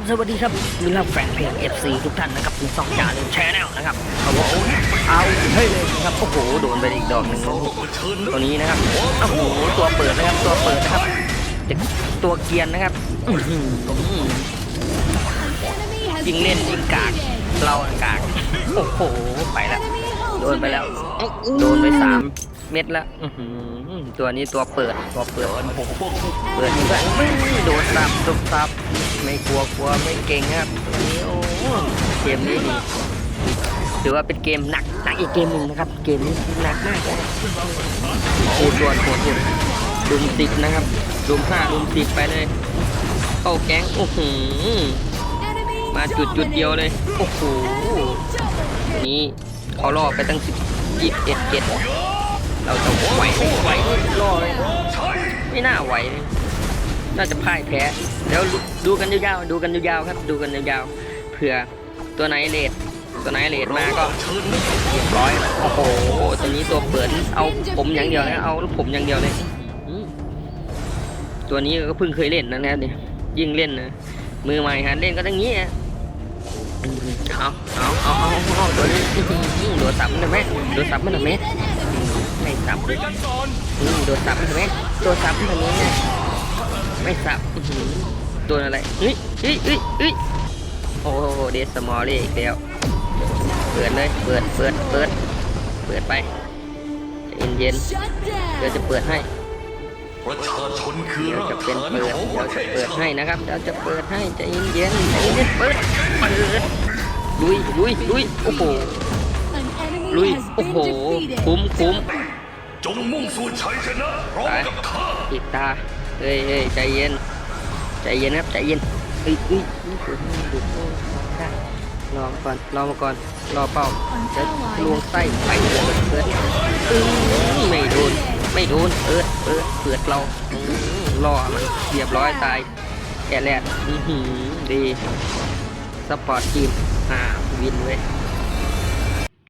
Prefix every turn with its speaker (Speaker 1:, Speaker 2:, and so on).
Speaker 1: บสวัสดีครับนี่เราแฟนเพลง FC ทุกท่านนะครับมีสองจาเลยแชร์แนลนะครับเอาว่าเอาให้เลยนะครับโอ้โหโดนไปอีกดอกหนึ่งตัวนี้นะครับโอ้โหตัวเปิดนะครับตัวเปิดนะครับตัวเกียนนะครับยิงเล่นยิงกากเราอะกากโอ้โหไปแล้วโดนไปแล้วโดนไปสาม เม็ดแล้วอื้อหือตัวนี้ตัวเปิดตัวเปิดเปิดนี่แบบโดดซับโดดซับไม่กลัวกลัวไม่เก่งครับวันนี้โอ้เกมนี้ดีถือว่าเป็นเกมหนักหนักอีกเกมหนึ่งนะครับ เกมนี้หนักมากเลยโหดดวนโหดดวนดุมสิบนะครับดุมห้าดุมสิบไปเลยเข้าแก๊งโอ้โหมาจุดจุดเดียวเลยโอ้โหวันนี้เขาล่อไปตั้งสิบยี่สิบเอ็ดเจ็ด เราจะไหวไม่ไหวล่อเลยไม่น่าไหว น่าจะพ่ายแพ้เดี๋ยวดูกันยาวๆดูกันยาวๆครับ ดูกันยาวๆเผื่อตัวไหนเลดตัวไหนเลดมาก็เรียบร้อยโอ้โหตัวนี้ตัวเปิดเอาผมอย่างเดียวนะเอาผมอย่างเดียวเลยตัวนี้ก็เพิ่งเคยเล่นนะครับเนี่ยยิ่งเล่นนะมือใหม่หันเล่นก็ต้องงี้อะเอาเอาเอาเอาตัวนี้โดดสับมันหน่อยไหมโดดสับมันหน่อยไหม ไม่สับเลยอืมโดนสับใช่ไหมโดนสับแบบนี้เนี่ยไม่สับอื้อหือโดนอะไรเฮ้ยเฮ้ยเฮ้ยเฮ้ยโอ้โหเดสมอลเลยอีกแล้วเปิดเลยเปิดเปิดเปิดเปิดไปเย็นเย็นๆเดี๋ยวจะเปิดให้
Speaker 2: ประชาชนคือ
Speaker 1: เดี๋ยว
Speaker 2: รา
Speaker 1: จะเป็นเปิดเดี๋ยว
Speaker 2: ระเท
Speaker 1: จะเปิดให้นะครับเดี๋ยวจะเปิดให้ใจเย็นเย็นๆใจเย็นเปิดเปิดลุยลุยลุยโอ้โหลุยโอ้โหคุ้มคุ้ม
Speaker 2: งมุ่งสู่ชัยชนะพร้อมกับข้า
Speaker 1: ปิดตาเฮ้ยเฮ้ยใจเย็น ใจเย็นครับ ใจเย็นเฮ้ยเฮ้ยนี่เปิดให้ดูโอ้ได้รอก่อนรอมาก่อนรอเป้าจะลวงไส้ไปเปิดเปิดอือไม่โดน ไม่โดนเปิดเปิดเปิดเราอือล่อมันเรียบร้อยตายแก่แรดอื้อหือดีสปอร์ตทีมอ่าวินเว้ย